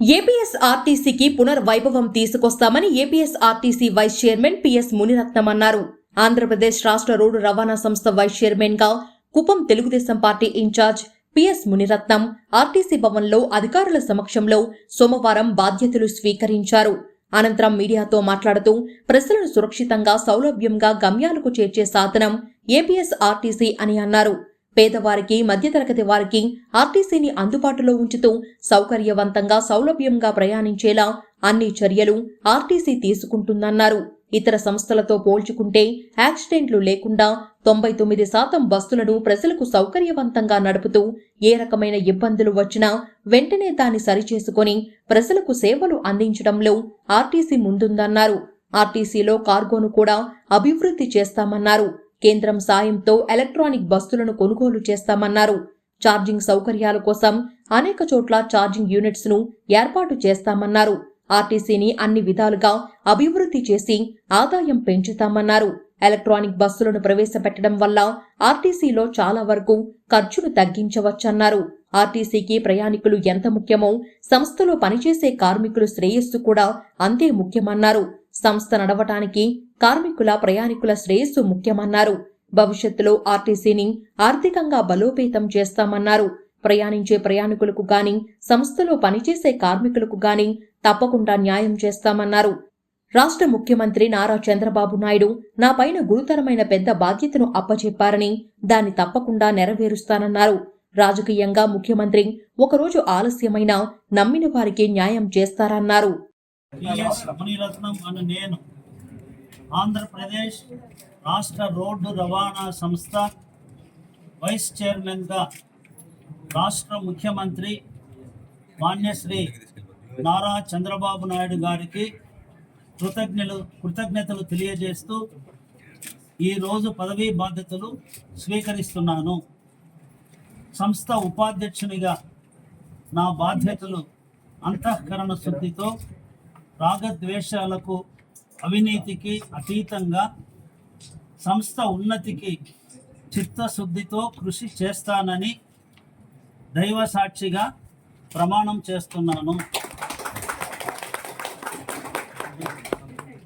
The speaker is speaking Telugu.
ఏపీఎస్ ఆర్టీసీకి పునర్వైభవం తీసుకొస్తామని APS RTC vice chairman PS Muniratnam అన్నారు. ఆంధ్రప్రదేశ్ రాష్ట్ర రోడ్డు రవాణా సంస్థ వైస్ చైర్మన్గా Kuppam Telugu Desam party incharge PS Muniratnam RTC భవన్లో అధికారుల సమక్షంలో సోమవారం బాధ్యతలు స్వీకరించారు. అనంతరం మీడియాతో మాట్లాడుతూ ప్రజలను సురక్షితంగా సౌలభ్యంగా గమ్యాలకు చేర్చే సాధనం ఏపీఎస్ ఆర్టీసీ అని అన్నారు. పేదవారికి మధ్యతరగతి వారికి ఆర్టీసీని అందుబాటులో ఉంచుతూ సౌకర్యవంతంగా సౌలభ్యంగా ప్రయాణించేలా అన్ని చర్యలు ఆర్టీసీ తీసుకుంటుందన్నారు. ఇతర సంస్థలతో పోల్చుకుంటే యాక్సిడెంట్లు లేకుండా తొంభై తొమ్మిది శాతం బస్సులను ప్రజలకు సౌకర్యవంతంగా నడుపుతూ ఏ రకమైన ఇబ్బందులు వచ్చినా వెంటనే దాన్ని సరిచేసుకొని ప్రజలకు సేవలు అందించడంలో ఆర్టీసీ ముందుందన్నారు. ఆర్టీసీలో కార్గోను కూడా అభివృద్ధి చేస్తామన్నారు. కేంద్రం సాయంతో ఎలక్ట్రానిక్ బస్సులను కొనుగోలు చేస్తామన్నారు. ఛార్జింగ్ సౌకర్యాల కోసం అనేక చోట్ల ఛార్జింగ్ యూనిట్స్ను ఏర్పాటు చేస్తామన్నారు. ఆర్టీసీని అన్ని విధాలుగా అభివృద్ధి చేసి ఆదాయం పెంచుతామన్నారు. ఎలక్ట్రానిక్ బస్సులను ప్రవేశపెట్టడం వల్ల ఆర్టీసీలో చాలా వరకు ఖర్చును తగ్గించవచ్చన్నారు. ఆర్టీసీకి ప్రయాణికులు ఎంత ముఖ్యమో సంస్థలో పనిచేసే కార్మికులు శ్రేయస్సు కూడా అంతే ముఖ్యమన్నారు. సంస్థ నడవటానికి కార్మికుల ప్రయాణికుల శ్రేయస్సు ముఖ్యమన్నారు. భవిష్యత్తులో ఆర్టీసీని ఆర్థికంగా బలోపేతం చేస్తామన్నారు. ప్రయాణించే ప్రయాణికులకు గాని సంస్థలో పనిచేసే కార్మికులకు గాని తప్పకుండా న్యాయం చేస్తామన్నారు. రాష్ట్ర ముఖ్యమంత్రి నారా చంద్రబాబు నాయుడు నా పైన గురుతరమైన పెద్ద బాధ్యతను అప్పచెప్పారని దాన్ని తప్పకుండా నెరవేరుస్తానన్నారు. రాజకీయంగా ముఖ్యమంత్రి ఒకరోజు ఆలస్యమైన నమ్మిన వారికి న్యాయం చేస్తారన్నారు. పిఎస్ మునిరత్నం అను నేను ఆంధ్రప్రదేశ్ రాష్ట్ర రోడ్డు రవాణా సంస్థ వైస్ చైర్మన్గా రాష్ట్ర ముఖ్యమంత్రి మాన్యశ్రీ నారా చంద్రబాబు నాయుడు గారికి కృతజ్ఞలు కృతజ్ఞతలు తెలియజేస్తూ ఈరోజు పదవీ బాధ్యతలు స్వీకరిస్తున్నాను. సంస్థ ఉపాధ్యక్షునిగా నా బాధ్యతలు అంతఃకరణ శుద్ధితో రాగద్వేషాలకు అవినీతికి అతీతంగా సంస్థ ఉన్నతికి చిత్తశుద్ధితో కృషి చేస్తానని దైవ సాక్షిగా ప్రమాణం చేస్తున్నాను.